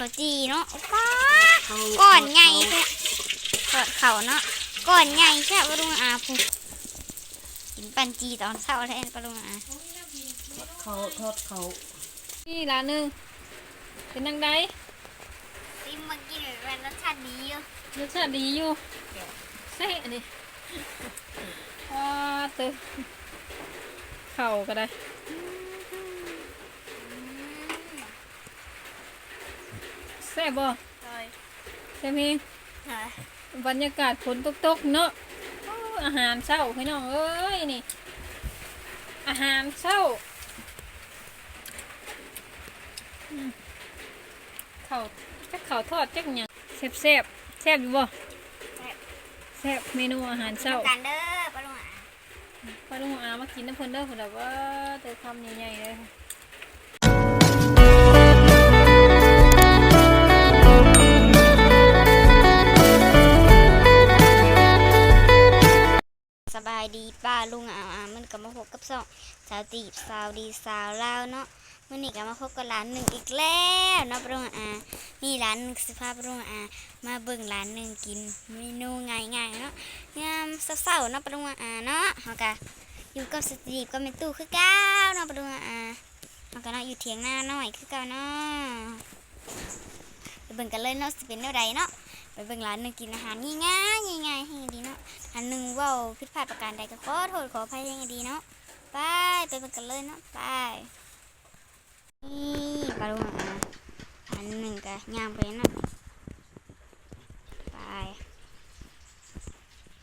เขาจีเนาะป้าก่อนใหญ่แค่กอดเขาเนาะก่อนใหญ่แค่ปรุงอาพูกินปันจีตอนเช้าแทนปรุงอาเขาทอดเขานี่ร้านหนึงเป็นนังไดซิมมากินแบบรสชาติดีอยู่รสชาติดีอยู่ใช่อันนี้ว้าเตอเข่าก็ได้ ซ่บบ่เลยแซ่บเองเลยบรรยากาศฝนตกๆเนาะโอ้อาหารเช้าพี่น้องเอ้ยนี่ อาหารเช้าอืมข้าวจักข้าวทอดจักหยังแซ่บแซ่บๆแซ่บอยู่บ่แซ่บเมนูอาหารเช้ากันเด้อปรุงอาป้าลุงอามากินน้ำเพิ่นเด้อเพิ่นแบบว่าเตอคำใหญ่ๆเลย กับสองสาวตีบสาวดีสาวลาวเนาะมื่อนี้ก็มาพบกับร้านหนึ่งอีกแล้วเนาะปรุงอามีร้านหนึ่งสิพาปรุงอามาเบิ่งร้านหนึ่งกินเมนูง่ายๆเนาะยามเศร้าๆเนาะปรุงอาเนาะเฮาก็อยู่กับสตีบก็เป็นตู้คือเก้าเนาะปรุงอาเฮาก็เนาะอยู่เถียงหน้าน้อยคือเก้าเนาะไปเบิ่งกันเลยเนาะสิเป็นแนวใดเนาะไปเบิ่งร้านหนึ่งกินอาหารง่ายๆง่ายๆให้ดีเนาะอันหนึ่งเว่าผิดพลาดประการใดก็ขอโทษขออภัยยังไงดีเนาะ ไปไปเบิ่งกันเลยเนาะไปนี่ปลาลูกอะอันหนึ่งก็ย่างไปเนาะไป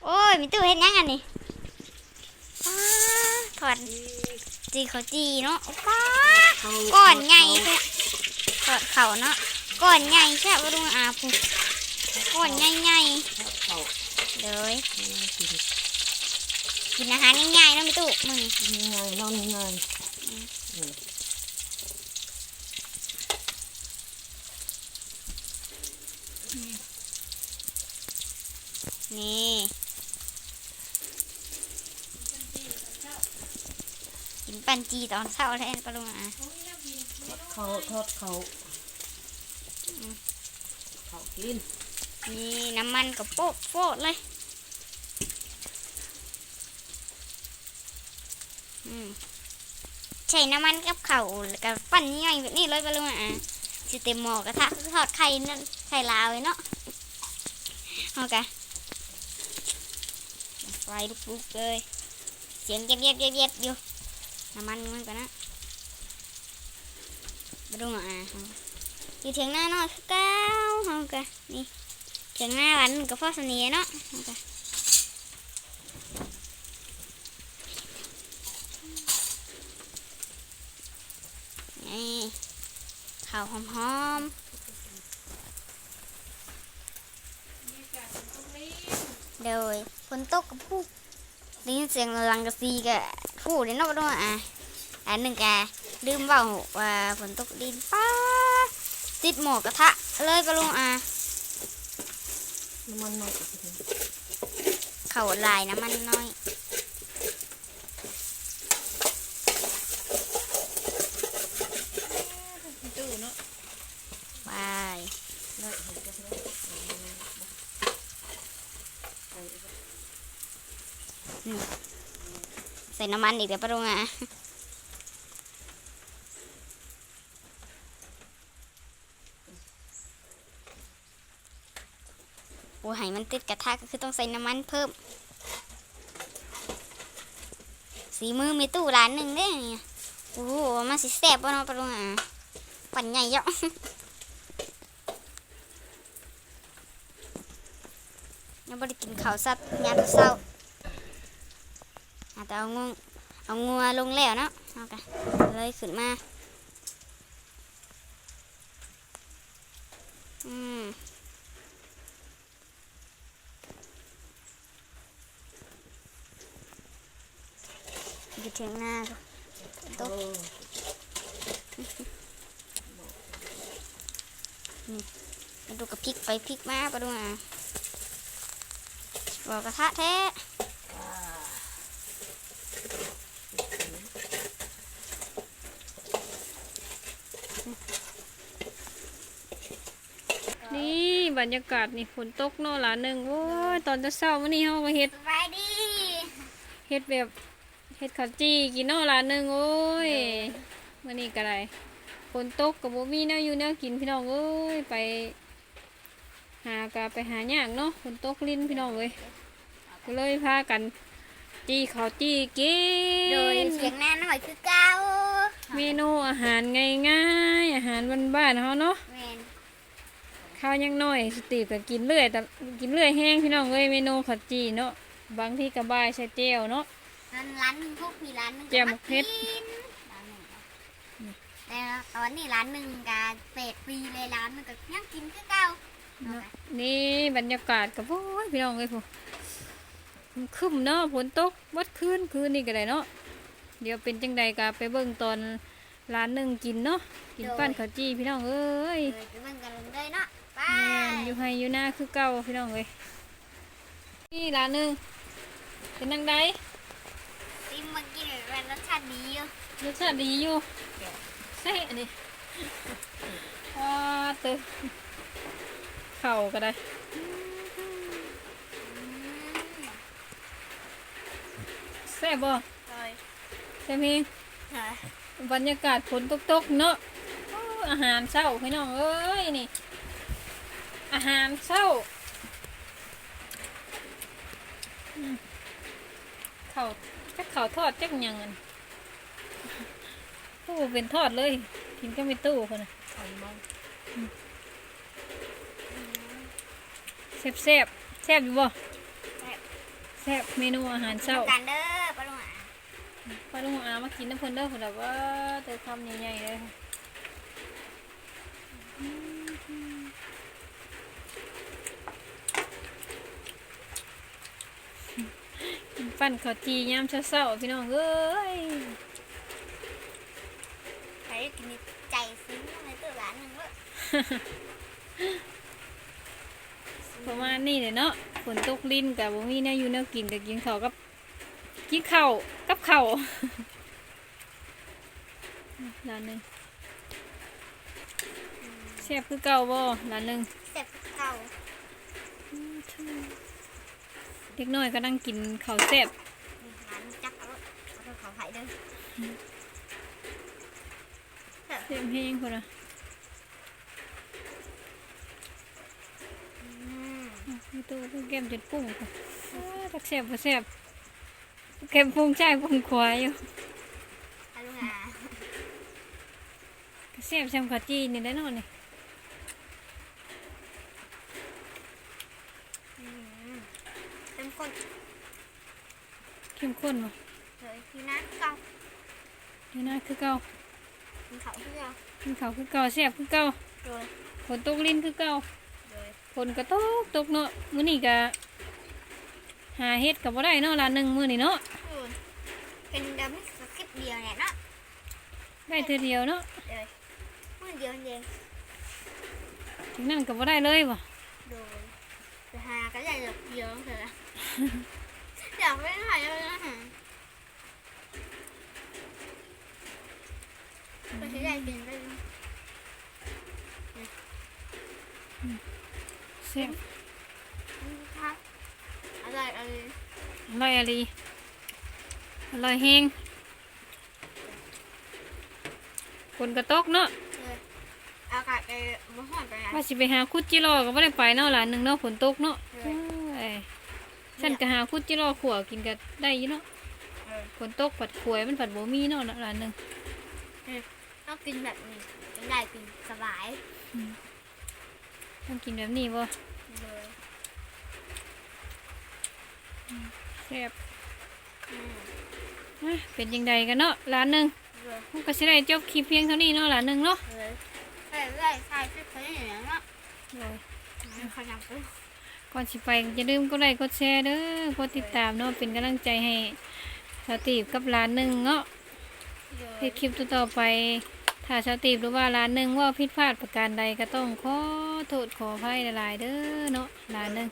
โอ้ยมีตู้เห็นยังอันนี้ป้าถอดจีเขาจีเนาะป้าก่อนใหญ่แค่ถอดเขาเนาะก่อนใหญ่แค่ปลาลูกอะพูก่อนใหญ่ใหญ่เลยกินนอาหารง่ายๆเนาะมีตู้มึง นอนง่ายนี่กินปันจีตอนเช้าแทนปรุงอะทอดเขาทอดเขาเขากินนี่น้ำมันกับโป๊ะโป๊ะเลยอืม ใช้น้ำมันกับเข่าวแล้วกับปั้นย่อยแบบนี้เลยไปรุงอะสิเต็มหม้อกระทะทอดไข่นั่นไข่ลาวเนาะเอากะไฟลุกๆเลย เสียงเย็บเย็บเย็บเย็บอยู่น้ำมันมันก่อนนะบดุงอะอยู่เถียงหน้าน้อยเก้าเฮากะนี่เถียงหน้าหวานกับพ่อเสนีเนาะเฮากะนี่ข้าวหอมๆเดี๋ยวฝนตกกับผู้ได้ยินเสียงลังกะซีกะผู้เดี๋ยวเนาะบดุงอะอันหนึ่งแกลืมเบาว่าฝนตกดินป้าดติดหมอกกระทะเลยปะลุงอะน้ำมันน้อยเข่าลายน้ำมันน้อย ตู้เนาะ ไป ได้เห็นกันไหม ใส่น้ำมันอีกเดี๋ยวปะลุงอะโอ้ให้มันติดกระทะก็คือต้องใส่น้ำมันเพิ่ม สีมือมีตู้ร้านหนึ่งเด้เนี่ยโอ้โหมาสิแซ่บป่ะเนาะปะลุงอะปั่นใหญ่เยอะยังไม่ได้กินข้าวซับยามเช้า จจะเอางวงเอางัวลงแล้วเนาะเอากันเลยขึ้นมา อืมอยู่เทียงหน้าตกมาดูกับพริกไปพริกมาไปดูอะบอกกระทะแท้ บรรยากาศนี่ฝนตกเนาะหลานหนึ่งโอ้ยตอนจะเศร้ามื้อนี้เฮามาเฮ็ดสบายดีเฮ็ดแบบเฮ็ดข้าวจี้กินเนาะหลานหนึ่งโอ้ยมื้อนี้ก็ได้ฝนตกก็บ่มีแนวอยู่แนวกินพี่น้องเอ้ยไป หากะไปหายากเนาะฝนตกลิ้นพี่น้องเอ้ยก็เลยพากัน จี้ข้าวจี้กินโดยเสียงหน้าหน่อยคือเก่าเมนูอาหารง่ายๆอาหารบ้านๆเฮาเนาะแมน ข้าวยังน้อยสตีก็กินเรื่อยแต่กินเรื่อยแห้งพี่น้องเอ้ยเมนูข้าวจีเนาะบางที่ก็บายใส่เจลเนาะนั่นร้านหนึ่งพวกมีร้านหนึ่งแจ่มเพชรกินร้านหนึ่งแต่ตอนนี้ร้านหนึ่งกาเป็ดปีเลยร้านหนึงก็ยังกินคือเก่าเนาะนี่บรรยากาศกับโอ้ยพี่น้องเอ้ยพวกคึมๆเนาะฝนตกวัดคืนคืนนี่ก็ได้เนาะเดี๋ยวเป็นจังใดก็ไปเบิ่งตอนร้านหนึ่งกินเนาะกินปั้นข้าวจีพี่น้องเอ้ยเลยไปเบิ่งกันเลยเนาะไปแม่ นอยู่ให้อยู่หน้าคือเก่าพี่น้องเอ้ยนี่ร้านหนึ่งเป็นจังใดซิมมากินเป็นรสชาติดีอยู่รสชาติดีอยู่ใช่อันนี้ว้าเตอเข่าก็ได้แซ่บบ่เลยแซ่บเองบรรยากาศฝนตกๆเนาะโอ้อาหารเช้าพี่น้องเอ้ยนี่ อาหารเช้าอืมข้าวจักข้าวทอดจักหยังอันโอ้เป็นทอดเลย กินก็ไม่ตู้คนน่ะไข่มันแซ่บแซ่บแซ่บอยู่บ่แซ่บเมนูอาหารเช้ากันเด้อปะลุงอะป้าลุงอามากินน้ำเพิ่นเด้อเพิ่นแบบว่าเตอคำใหญ่ๆเลยค่ะกิน ปั้นข้าวจียามเช้าๆพี่น้องเอ้ยใครกินใจซึ้งในตัวร้านหนึ่งเว้ยประมาณนี้เลยเนาะฝนตกลิ้นกับบ่มีแนวอยู่แนวกินกับกินข้าวกับกินข้าวกับข้าวร้านหนึ่งแซ่บคือเก่าบ่ร้านหนึ่งเสร็จเก่า เด็กน้อยก็นั่งกินข้าวแซ่บร้านจักรถเอาเขาไผ่เด้อแซ่บแห้งคนละอืมมีตัวก็แก้มจนปุ้งค่ะตักแซ่บบ่แซ่บแก้มปุ้งใช่ปุ้งควายอยู่ปะลุงอะแซ่บแซมข้าวจีนี่ได้เนอนนี่ อืม เป็นคนเข้มข้นบ่เลยที่นั่นเก่านี่นะคือเก่ากินเขาเพื่อกินข้าวคือเก่าแซ่บคือเก่าโดยฝนตกลิ้นคือเก่าโดยฝนก็ตกตกเนาะมื้อนี้ก็หาเฮ็ดก็บ่ได้เนาะร้านหนึงมื้อนี้เนาะโดยเป็นเดิมสคริปต์เดียวเนี่ยเนาะได้เทื่อเดียวเนาะเลยมือเดียวเองถึงนั้นก็บ่ได้เลยบ่โดยจะหา ก็อยากจะเดียวเถอะอยากไม่ถ่ายเลยนะฮะก็ใช้ได้กินได้แซ่บครับอะไรอะไรอร่อยอะลีอร่อยแฮงฝนก็ตกเนาะเลยอากาศไปบ่ฮ้อนไปนะว่าสิไปหาคุดจิโร่ก็ไม่ได้ไปเนาะหลานหนึ่งเนาะฝนตกเนาะเออเอ้ย ฉันก็หาคุดจิโร่ขัวกินก็ได้อยู่เนาะเออฝนตกผัดขวยมันผัดบ่มีเนาะหลานหนึ่งต้องกินแบบนี้กินได้กินสบายต้องกินแบบนี้บ่เลยแซ่บอืมอะเป็นยังไงกันเนาะหลานหนึ่งเลยมันก็สิได้จบคลิปเพียงเท่านี้เนาะหลานหนึ่งเนาะเลยใช่ได้ใช่ที่เขาอย่างนั้นเนาะโอ้ยเขาอยากไป ก่อนสิไปอย่าลืมกดไลค์กดแชร์เด้อกดติดตามเนาะเป็นกำลังใจให้สาวตีบกับหลานหนึ่งเนาะเลเฮ็ดคลิปต่อไป ถ้าชาวตีบหรือว่าร้านหนึ่งว่าผิดพลาดประการใดก็ต้องขอโทษขออภัยหลายๆเด้อเนาะร้านหนึ่ง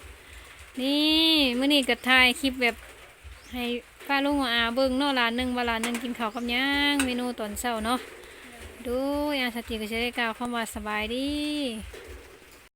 นี่มื้อนี้ก็ถ่ายคลิปแบบให้ป้าลุงอาเบิ่งเนาะร้านหนึ่งว่าร้านหนึ่งกินข้าวกับย่างเมนูตอนเช้าเนาะดูอาสติก็จะได้กล่าวเข้ามาสบายดี